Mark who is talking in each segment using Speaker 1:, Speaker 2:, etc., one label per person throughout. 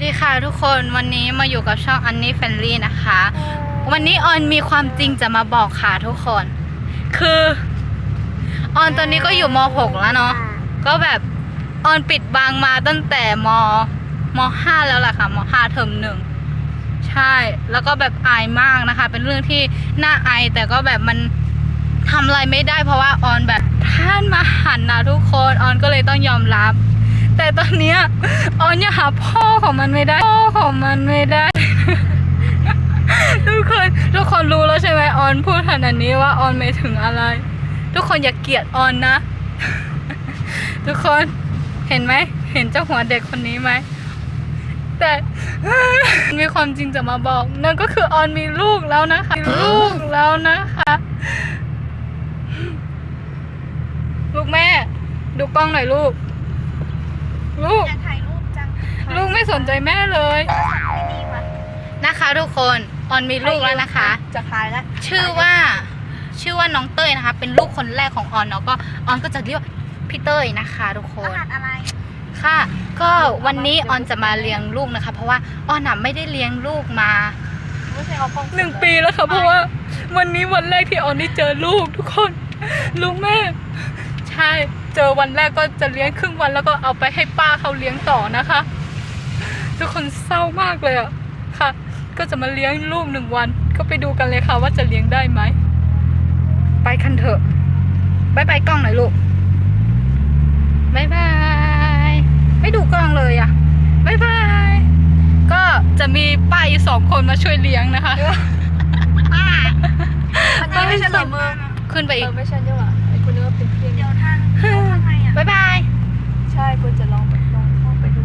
Speaker 1: สดีค่ะทุกคนวันนี้มาอยู่กับช่องอันนี้แฟนลี่นะคะ วันนี้ออนมีความจริงจะมาบอกค่ะทุกคน คือออนตอนนี้ก็อยู่ม .6 แล้วเนาะก็แบบออนปิดบางมาตั้งแต่มม .5 แล้วล่ะค่ะม .5 เทอมหนึ่งใช่ แล้วก็แบบอายมากนะคะ เป็นเรื่องที่น่าอายแต่ก็แบบมันทำอะไรไม่ได้ เพราะว่าออนแบบท่านมาหันนะทุกคนออนก็เลยต้องยอมรับ แต่ตอนเนี้ยออนยังหาพ่อของมันไม่ได้ พ่อของมันไม่ได้ ทุกคนทุกคนรู้แล้วใช่ไหมออนพูดขนาดนี้ว่าออนไม่ถึงอะไร ทุกคนอย่าเกลียดออนนะ ทุกคนเห็นไหม เห็นเจ้าหัวเด็กคนนี้ไหม แต่มีความจริงจะมาบอกนั่นก็คือออนมีลูกแล้วนะคะมีลูกแล้วนะคะลูกแม่ ดูกล้องหน่อยลูก ลูก
Speaker 2: อยากถ่ายรูปจัง
Speaker 1: ลูกไม่สนใจแม่เลย
Speaker 2: ไม่ดีว่ะ
Speaker 1: นะคะ ทุกคนออนมีลูกแล้วนะคะ
Speaker 2: จะถ่ายแล้ว
Speaker 1: ชื่อว่า ชื่อว่าน้องเต้ยนะคะ เป็นลูกคนแรกของออนเนาะก็ออนก็จะเรียกว่าพี่เต้ยนะคะ ทุกค
Speaker 2: ร
Speaker 1: น
Speaker 2: หัสอะไร
Speaker 1: ค่ะ ก็วันนี้ออนจะมาเลี้ยงลูกนะคะ เพราะว่าออนน่ะไม่ได้เลี้ยงลูกมา
Speaker 2: ไม่ใช่เอากล้อง
Speaker 1: หนึ่งปีแล้วค่ะเพราะว่า วันนี้วันแรกที่ออนได้เจอลูกทุกคนลูกแม่ใช่เจอวันแรกก็จะเลี้ยงครึ่งวันแล้วก็เอาไปให้ป้าเขาเลี้ยงต่อนะคะ ทุกคนเศร้ามากเลยอะค่ะ ก็จะมาเลี้ยงลูกหนึ่งวัน ก็ไปดูกันเลยค่ะว่าจะเลี้ยงได้ไหม ไปคันเถอะบายบายกล้องหน่อยลูกบายบาย ไม่ดูกล้องเลยอะบายบาย ก็จะมีป้าอีกสองคนมาช่วยเลี้ยงนะคะ
Speaker 2: มันนี้ไม่ใช่เหรอมึง
Speaker 1: ขึ้นไป
Speaker 2: เอ
Speaker 1: อีก
Speaker 2: อไม่ใช่ด้วยว่ะไอ้ค
Speaker 1: บายบาย
Speaker 2: ใช่กูจะลองลองเข้าไปดู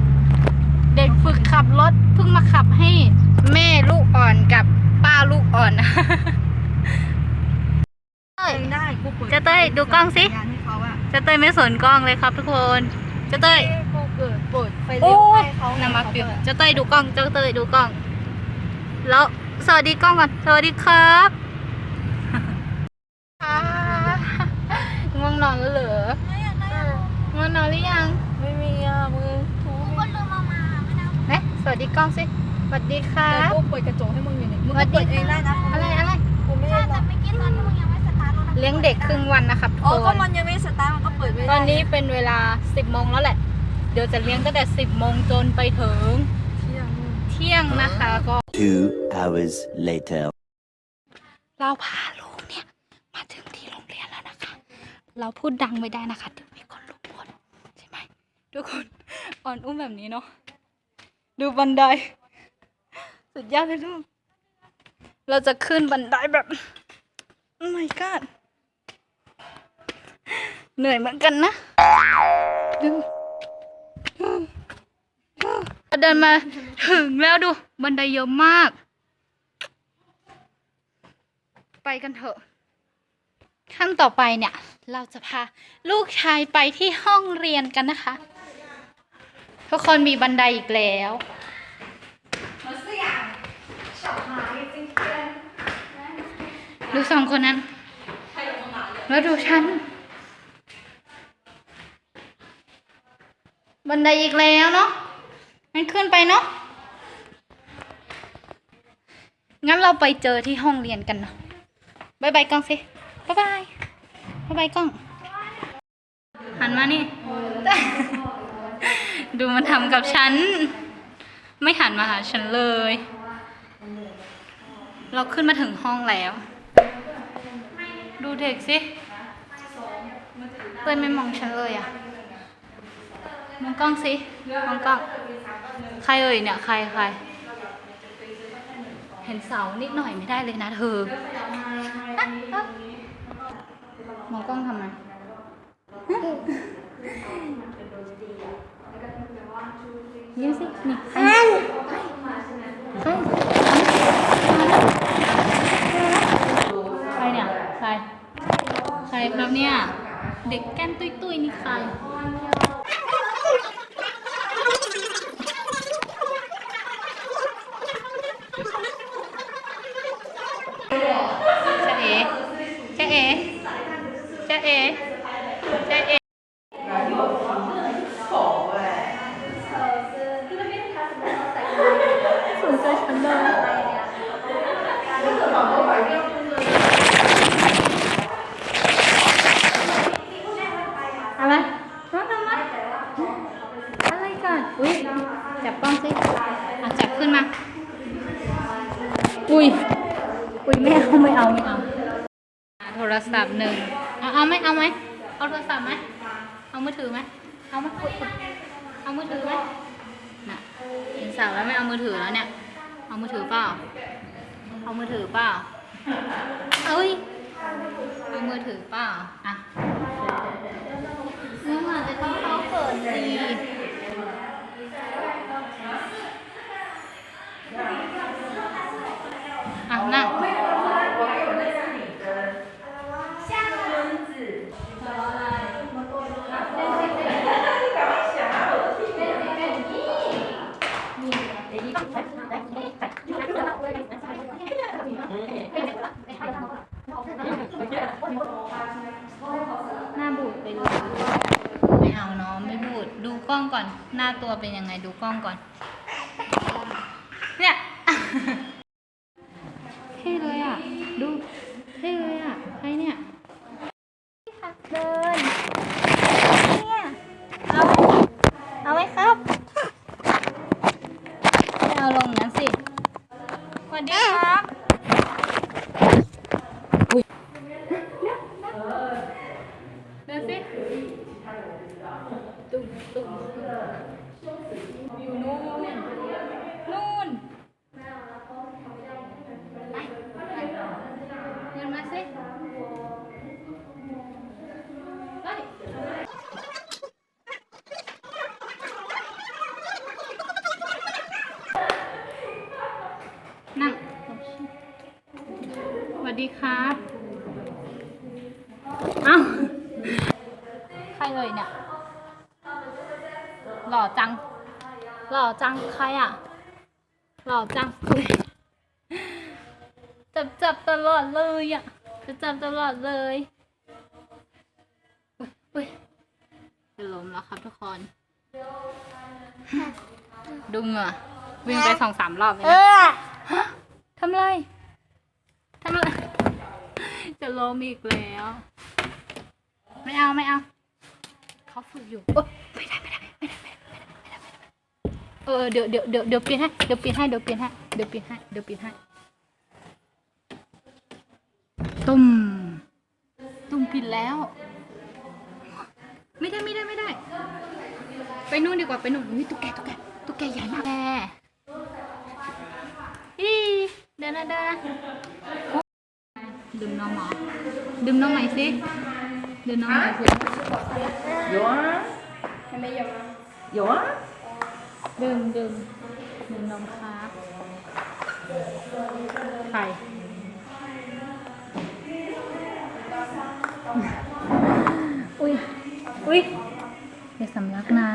Speaker 1: เด็กฝึกขับรถเพิ่งมาขับให้แม่ลูกอ่อนกับป้าลูกอ่อน
Speaker 2: เองได้กูเปิด
Speaker 1: เจะเต้ยดูกล้องสิ
Speaker 2: งานให้เขาอะ
Speaker 1: เจะเต้ยไม่สนกล้องเลยครับทุกคนเจะเต้ย
Speaker 2: กูเกิดเปิดไฟ
Speaker 1: โอ้
Speaker 2: เลี้ยวให้เขา
Speaker 1: นามาปิวเจะเต้ยดูกล้องเจะเต้ยดูกล้อง แล้วสวัสดีกล้องก่อนสวัสดีครับค่ะง่วงนอนแล้วเหรอง่วง นอนหรือยัง
Speaker 2: ไม่มีอะมึงทู
Speaker 3: คนลืมเอามาไม่ได้
Speaker 1: เนะสวัสดีกล้องสิ สวัสดีครั
Speaker 2: แต่
Speaker 1: บ
Speaker 2: กูเปิดกระจกให้มึงอยู่นี่มึง
Speaker 1: สวั
Speaker 2: ก็
Speaker 1: สดี
Speaker 2: เปิดเองได้นะ
Speaker 1: อะไรอะไร
Speaker 2: กูไม่
Speaker 3: ใช่
Speaker 2: ได้
Speaker 3: แต่
Speaker 2: นะ
Speaker 3: ไม่อกี้ตอนที่มึงยังไม่สตาร์ทรถอะ
Speaker 1: เลี้ยงเด็กครึ่งวันนะครับทุก
Speaker 2: อ๋อ
Speaker 1: ค
Speaker 2: ก็
Speaker 1: น
Speaker 2: มันยังไม่สตาร์ทมันก็เปิดไม่ได้
Speaker 1: ตอนนี้เป็นเวลา 10โมงแล้วแหละ เดี๋ยวจะเลี้ยงตั้งแต่ 10โมงจนไปถึง
Speaker 2: เที่ยงมึง
Speaker 1: เที่ยงนะคะก็
Speaker 4: Two hours later.
Speaker 1: เราพาลูกเนี่ย มาถึงที่โรงเรียนแล้วนะคะ เราพูดดังไม่ได้นะคะ ทุกคนอ่อนอุ้มแบบนี้เนาะดูบันได สุดยอดเลยลูก เราจะขึ้นบันไดแบบโอ้ my god เหนื่อยเหมือนกันนะดูเดินมาถึงแล้วดู บันไดเยอะมาก ไปกันเถอะขั้นต่อไปเนี่ย เราจะพาลูกชายไปที่ห้องเรียนกันนะคะ ทุกคนมีบันไดอีกแล้ว ดูสองคนนั้น แล้วดูฉัน บันไดอีกแล้วเนาะงั้นขึ้นไปเนาะ งั้นเราไปเจอที่ห้องเรียนกันเนาะบายบายกล้องสิบายบายบายบายกล้อง หันมานี่ ดูมันทำกับฉัน ไม่หันมาหาฉันเลย เราขึ้นมาถึงห้องแล้ว ดูเด็กสิ เพื่อนไม่มองฉันเลยอะมองกล้องสิ มองกล้อง ใครเอ่ยเนี่ย ใครใคร เห็นเสานิดหน่อยไม่ได้เลยนะเธอ มองกล้องทำไม ยิ้มสินี่ใครใครใครเนี่ย ใคร ใครครับเนี่ย เด็กแก้มตุ้ยๆนี่ใคร จ๊ะเอ๋จ๊ะเอ๋จ๊ะเอ๋จ๊ะเอ๋ เอาไม่เอาหาโทรศัพท์หนึ่งเอาเอาไหมเอาไหมเอาโทรศัพท์ไห มเอามือถือไหมเอาไหมอุ๊ยอุ๊ยเอามือถือไหมน่ะเห็นสาวแล้วไม่เอามือถือแล้วเนี่ย เอามือถือเปล่า เอามือถือเปล่าเอ้ย เอามือถือเปล่า อะนี่มันจะต้องเข้าเปิดสิอะนั่ง หน้าบูดไปเลยไม่เอาเนาะไม่บูดดูกล้องก่อน หน้าตัวเป็นยังไงดูกล้องก่อน ดีครับเอ้าใครเลยเนี่ย หล่อจัง หล่อจังใครอะ หล่อจังอุ๊ยจับจับตลอดเลยอะจะจับตลอดเลยอุ๊ยอุ๊ยจะล้มแล้วครับทุกคนดูเหงื่อวิ่งไปสองสามรอบเลยนะฮะทำไรทำไร จะล้มอีกแล้ว ไม่เอาไม่เอาเขาฝึกอยู่โอ๊ยไม่ได้ไม่ได้ไม่ได้ไม่ได้ไม่ได้ไม่ได้ไม่ได้เออเดี๋ยวเดี๋ยวเดี๋ยวเดี๋ยวเปลี่ยนให้เดี๋ยวเปลี่ยนให้เดี๋ยวเปลี่ยนให้เดี๋ยวเปลี่ยนให้เดี๋ยวเปลี่ยนให้ตุ้มตุ้มผิดแล้ว ไม่ได้ไม่ได้ไม่ได้ ไปนู่นดีกว่าไปนู่นอุ้ยตุ๊กแกตุ๊กแกตุ๊กแกใหญ่มากแกอีเดินนะเดินนะ ดื่มนมหมอดื่มนมไหมสิดื่มนมไหมสิ
Speaker 2: โยะทำไมโยะโยะ
Speaker 1: ดื่มดื่มดื่มนมครับไข่อุ้ยอุ้ยอย่าสำลักนะ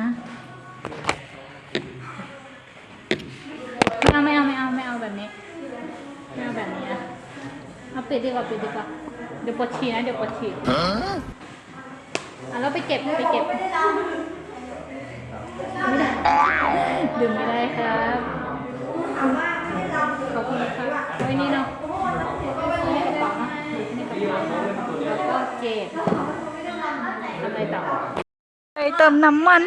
Speaker 1: ปิดดีกว่าปิดดีกว่าเดี๋ยวปวดฉี่นะเดี๋ยวปวดฉี่อะเราไปเก็บไปเก็บ ไม่ได้ดื่มไม่ได้ครับขอบคุณครับไว้นี่เนาะนี่กระเป๋านะนี่กระเป๋าแล้วก็เก็บทำอะไรต่อไปเติมน้ำมัน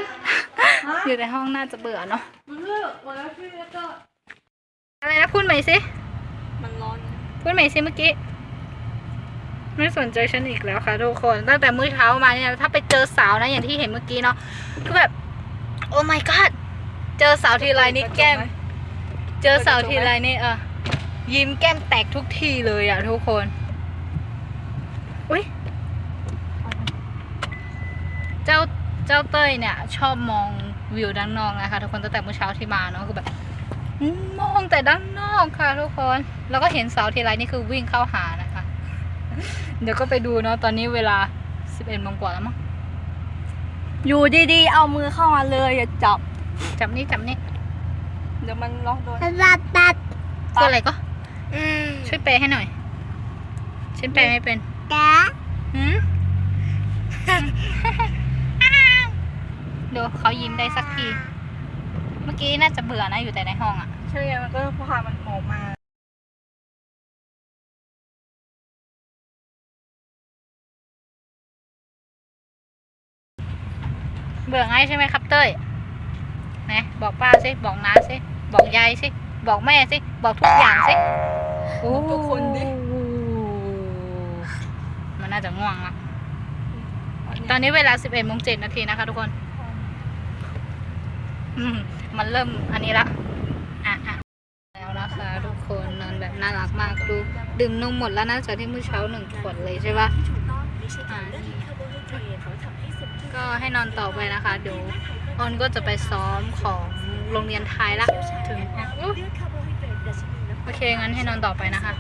Speaker 1: อยู่ในห้องน่าจะเบื่อเนาะอะไรนะพูดใหม่สิ
Speaker 2: มันร้อน
Speaker 1: พูดใหม่สิเมื่อกี้ ไม่สนใจฉันอีกแล้วค่ะทุกคน ตั้งแต่มื้อเช้ามาเนี่ย ถ้าไปเจอสาวนะอย่างที่เห็นเมื่อกี้เนาะคือแบบ โอ้ my god เจอสาวทีไรนี่แก้ม เจอสาวทีไรนี่เออยิ้มแก้มแตกทุกทีเลยอะทุกคน อุ้ยเจ้าเจ้าเต้ยเนี่ย ชอบมองวิวด้านนอกนะคะทุกคนตั้งแต่เมื่อเช้าที่มาเนาะคือแบบมองแต่ด้านนอกค่ะทุกคน แล้วก็เห็นเสาทีไรนี่คือวิ่งเข้าหาน เดี๋ยวก็ไปดูเนาะตอนนี้เวลา 11โมงกว่าแล้วมั้ง
Speaker 2: อยู่ดีๆ เอามือเข้ามาเลยอย่าจับ
Speaker 1: จับนี่จับนี่
Speaker 2: เดี๋ยวมันล็อกโดน
Speaker 3: ตัดตัด
Speaker 1: พูดอะไรก็
Speaker 3: อืม
Speaker 1: ช่วยแปลให้หน่อย ฉันแปลไม่เป็น
Speaker 3: แก
Speaker 1: หืมเดี๋ยวเขายิ้มได้สักที เมื่อกี้น่าจะเบื่อนะอยู่แต่ในห้องอะ
Speaker 2: ใช่ไงมันก็พามันออกมา
Speaker 1: เบื่อง่ายใช่ไหมครับเต้ยนะบอกป้าสิบอกน้าสิบอกยายสิบอกแม่สิบอกทุกอย่างสิ
Speaker 2: ทุกคนดิ
Speaker 1: โอ้จะง่วงละตอนนี้เวลา11โมง7นาทีนะคะทุกคนอืมมันเริ่มอันนี้ละอะอะแล้วนะคะทุกคนนอนแบบน่ารักมากดู ดื่มนมหมดแล้วนะจากที่เมื่อเช้าหนึ่งขวดเลยใช่ปะอ่า ก็ให้นอนต่อไปนะคะเดี๋ยวออนก็จะไปซ้อมของโรงเรียนไทยละถึงอุ๊ยโอเคงั้นให้นอนต่อไปนะคะ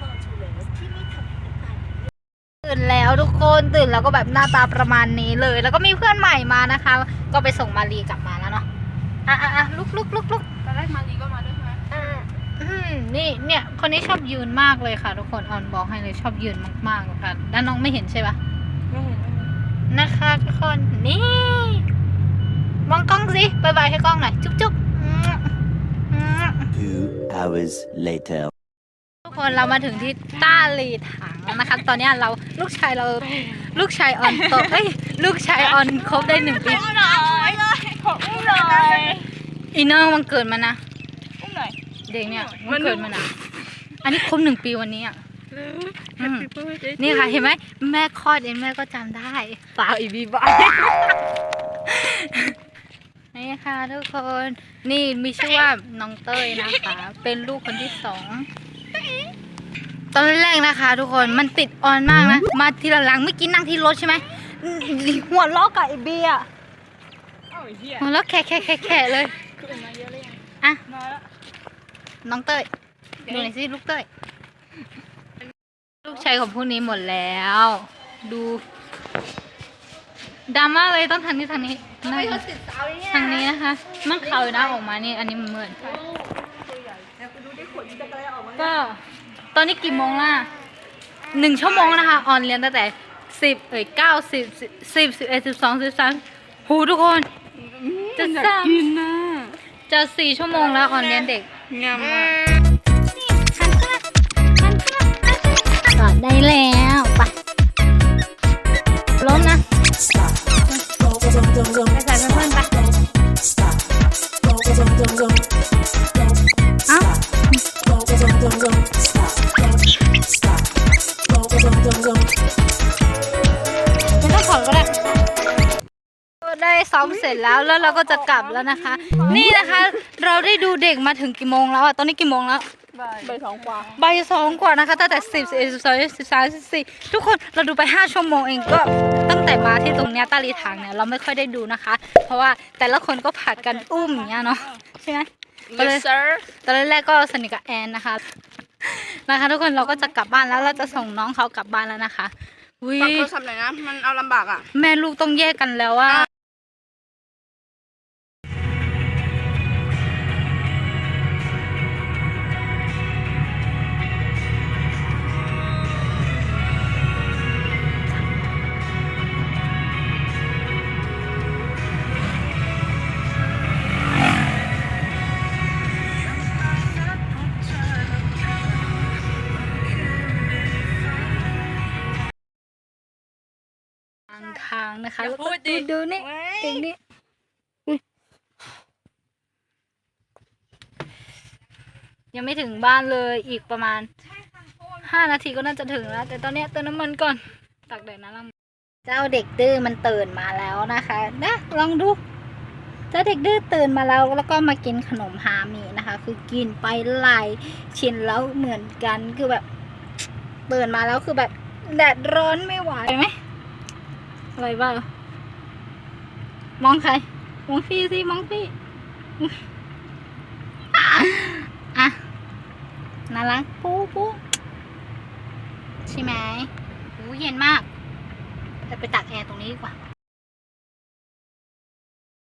Speaker 1: ตื่นแล้วทุกคนตื่นแล้วก็แบบหน้าตาประมาณนี้เลย แล้วก็มีเพื่อนใหม่มานะคะ ก็ไปส่งมารีกลับมาแล้วเนาะอะอะอะลุกลุกลุกลุก
Speaker 2: ตอนแรกมารีก็มาด้วยใช่ไหม
Speaker 1: อืมนี่เนี่ยคนนี้ชอบยืนมากเลยค่ะ ทุกคนออนบอกให้เลยชอบยืนมากๆเลยค่ะด้านน้องไม่เห็นใช่ปะ
Speaker 2: ไม่เห็นไม่เห็ น
Speaker 1: นะคะทุกคนนี่มองกล้องสิบายบายให้กล้องหน่อยจุ๊บจุ๊บอืมอืม
Speaker 4: Two hours later.
Speaker 1: ทุกคนเรามาถึงที่ต้าลีถังแล้วนะคะ ตอนเนี้ยเราลูกชายเราลูกชายออนโตเอ้ยลูกชายออนครบได้หนึ่งปี
Speaker 2: อุ้มหน่อยอุ้มหน่อย
Speaker 1: อีน้องวันเกิดมันนะ
Speaker 2: อุ้มหน่อย
Speaker 1: เด็กเนี่ยวันเกิดมันอะอันนี้ครบหนึ่งปีวันนี้อะอืม นี่ค่ะเห็นไหมแม่คลอดเองแม่ก็จำได้สาวอีบีบอยนี่ค่ะทุกคนนี่มีชื่อว่าน้องเต้ยนะคะ เป็นลูกคนที่สองตอนแรกนะคะ ทุกคนมันติดออนมากนะ มาทีละหลังเมื่อกี้นั่งที่รถใช่ไหมอืมหัวล้อกับไอเบียร์
Speaker 2: เอ้าไอ้เหี้ย
Speaker 1: หัวล้อแค่แค่แค่แค่เลย
Speaker 2: คือมาเยอะเลยยัง
Speaker 1: อะ
Speaker 2: มาแล้ว
Speaker 1: น้องเต้ยดูหน่อยสิลูกเต้ย ลูกชายของพวกนี้หมดแล้ว ดูดราม่าเลยต้องทางนี้ทางนี้น่าทางนี้นะคะ มันเขาอยู่นะออกมานี่ อันนี้มันเหมือนก็ตอนนี้กี่โมงล่ะหนึ่งชั่วโมงนะคะ ออนเรียนตั้งแต่สิบเอ้ยเก้าสิบสิบสิบสิบเอ็ดสิบสองสิบสามหูทุกคน จะสาม
Speaker 2: กินนะ
Speaker 1: จะสี่ชั่วโมงแล้วออนเรียนเด็ก
Speaker 2: งามมาก
Speaker 1: อดได้แล้วไปล้มนะไปใส่เพื่อนๆไปเอ้าไม่ต้องถอก็ได้ ได้ซ้อมเสร็จแล้วแล้วเราก็จะกลับแล้วนะคะ นี่นะคะ เราได้ดูเด็กมาถึงกี่โมงแล้วอะตอนนี้กี่โมงแล้ว
Speaker 2: ใบสองกว่า
Speaker 1: บ่ายสองกว่านะคะตั้งแต่สิบสิบเอ็ดสิบสองสิบสามสิบสี่ทุกคนเราดูไปห้าชั่วโมงเองก็ตั้งแต่มาที่ตรงเนี้ยตาลีถังเนี่ยเราไม่ค่อยได้ดูนะคะ เพราะว่าแต่ละคนก็ผัดกันอุ้มอย่างเงี้ยเนาะใช่ไหมก็เลย
Speaker 2: Yes sir
Speaker 1: ตอนแรกๆก็สนิทกับแอนนะคะนะคะ ทุกคนเราก็จะกลับบ้านแล้วเราจะส่งน้องเขากลับบ้านแล้วนะคะวิ
Speaker 2: ฝากโทรศัพท์หน่อยนะมันเอาลำบากอะ
Speaker 1: แม่ลูกต้องแยกกันแล้วว่าางทางนะคะ
Speaker 2: อย่า
Speaker 1: แล้ว
Speaker 2: พู
Speaker 1: ก็
Speaker 2: ดดิ
Speaker 1: ดูดูนี่
Speaker 2: เว้ย
Speaker 1: ตรงนี้อุ๊ยยังไม่ถึงบ้านเลยอีกประมาณห้านาทีก็น่าจะถึงแล้ว แต่ตอนเนี้ยเติมน้ำมันก่อนตักแดดนะลังเจ้าเด็กดื้อมันตื่นมาแล้วนะคะนะลองดูเจ้าเด็กดื้อตื่นมาแล้วแล้วก็มากินขนมฮามีนะคะ คือกินไปหลายชิ้นแล้วเหมือนกันคือแบบตื่นมาแล้วคือแบบแดดร้อนไม่ไหวไหม อะไรบ้างมองใคร มองพี่สิ มองพี่ อะ น่ารักปูปูใช่ไหมหูเย็นมาก ไปตักแอร์ตรงนี้ดีกว่า